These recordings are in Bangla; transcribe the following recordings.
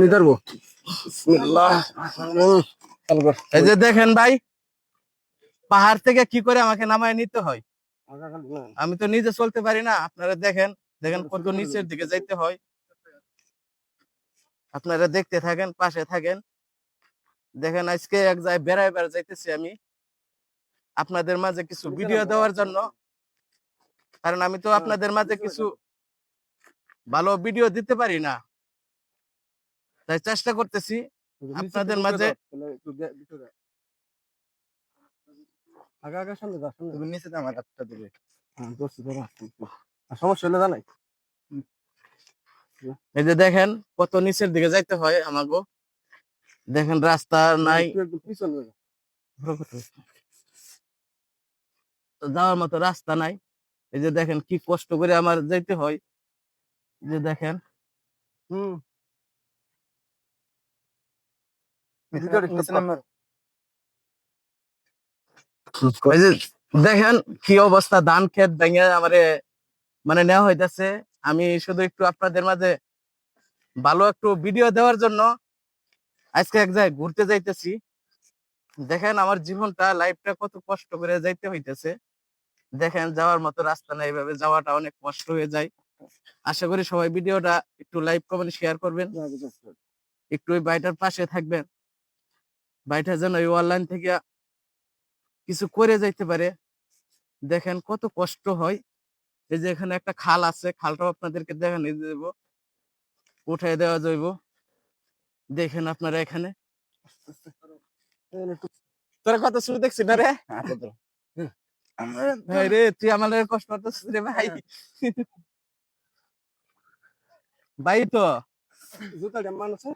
নিদারবো এই যে দেখেন ভাই পাহাড় থেকে কি করে আমাকে নামায় নিতে হয়? আমি তো নিজে চলতে পারি না। আপনারা দেখেন দেখেন কত নিচের দিকে যাইতে হয়। আপনারা দেখতে থাকেন পাশে থাকেন। দেখেন আজকে এক জায়গায় বেড়ায় বেড়া যাইতেছি আমি। আপনাদের মাঝে কিছু ভিডিও দেওয়ার জন্য। কারণ আমি তো আপনাদের মাঝে কিছু ভালো ভিডিও দিতে পারি না। তাই চেষ্টা করতেছি আপনাদের মাঝে আগে আগে সামনে যা তুমি নিচে আমার হাতটা দিবে হ্যাঁ ধরো সমস্যা হলে জানাই? এই যে দেখেন কত নিচের দিকে যাইতে হয় আমাগো। দেখেন রাস্তা নাই। তো যাওয়ার মতো রাস্তা নাই। এই যে দেখেন কি কষ্ট করে আমার যাইতে হয়। যে দেখেন। হুম ভিতরে ঢুকো। এই যে দেখেন কি অবস্থা ধান ক্ষেত ভেঙে আমারে মানে নেওয়া হইতাছে। আমি শুধু একটু আপনাদের মাঝে ভালো একটু ভিডিও দেওয়ার জন্য আজকে এক জায়গায় ঘুরতে যাইতেছি। দেখেন আমার জীবনটা লাইফটা কত কষ্ট করে যাইতে হইতেছে। দেখেন যাওয়ার মতো রাস্তা নাই এভাবে যাওয়াটা অনেক কষ্ট হয়ে যায়। আশা করি সবাই ভিডিওটা একটু লাইভ কমেন্ট শেয়ার করবেন। একটু ওই বাড়িটার পাশে থাকবেন। বাড়িটা যেন ওই অনলাইন থেকে কিছু করে যাইতে পারে। দেখেন কত কষ্ট হয়। এই যে এখানে একটা খাল আছে, খালটাও আপনাদেরকে দেখেন যে উঠাই দেওয়া যাইব। দেখেন আপনারা এখানে। তোরা কত শুরু দেখছি না রে? ভাই রে, তুই আমাদের কষ্ট করতেছিস রে ভাই। ভাই তো। জুতাটা মান আছে?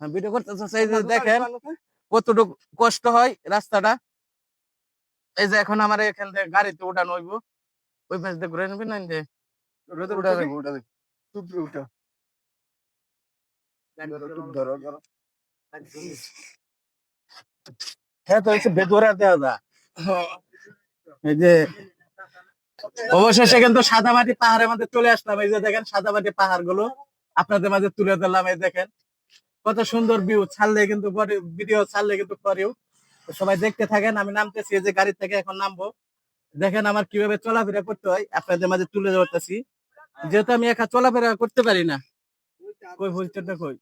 ভিডিও যে দেখেন কতটুকু কষ্ট হয় রাস্তাটা। এই যে এখন আমার এখান থেকে গাড়িতে উঠানো হইব। ওই পাশ দিয়ে ঘুরে নেবে না যে উঠা দেবো, উঠা দেবো। টুপি উঠা। ধরো, ধরো, ধরো। হ্যাঁ তো হচ্ছে বেদরা দেওয়া এই যে অবশেষে কিন্তু সাদামাটি পাহাড়ের মধ্যে চলে আসলাম। এই যে দেখেন সাদামাটি পাহাড়গুলো আপনাদের মাঝে তুলে ধরলাম এই দেখেন। কত সুন্দর ভিউ ছাড়লে কিন্তু ভিডিও ছাড়লে কিন্তু পরেও। সবাই দেখতে থাকেন, আমি নামতেছি যে গাড়ি থেকে এখন নামবো। দেখেন আমার কীভাবে চলাফেরা করতে হয়, আপনাদের মাঝে তুলে ধরতেছি। যেহেতু আমি একা চলাফেরা করতে পারি না। কই হইতে কই?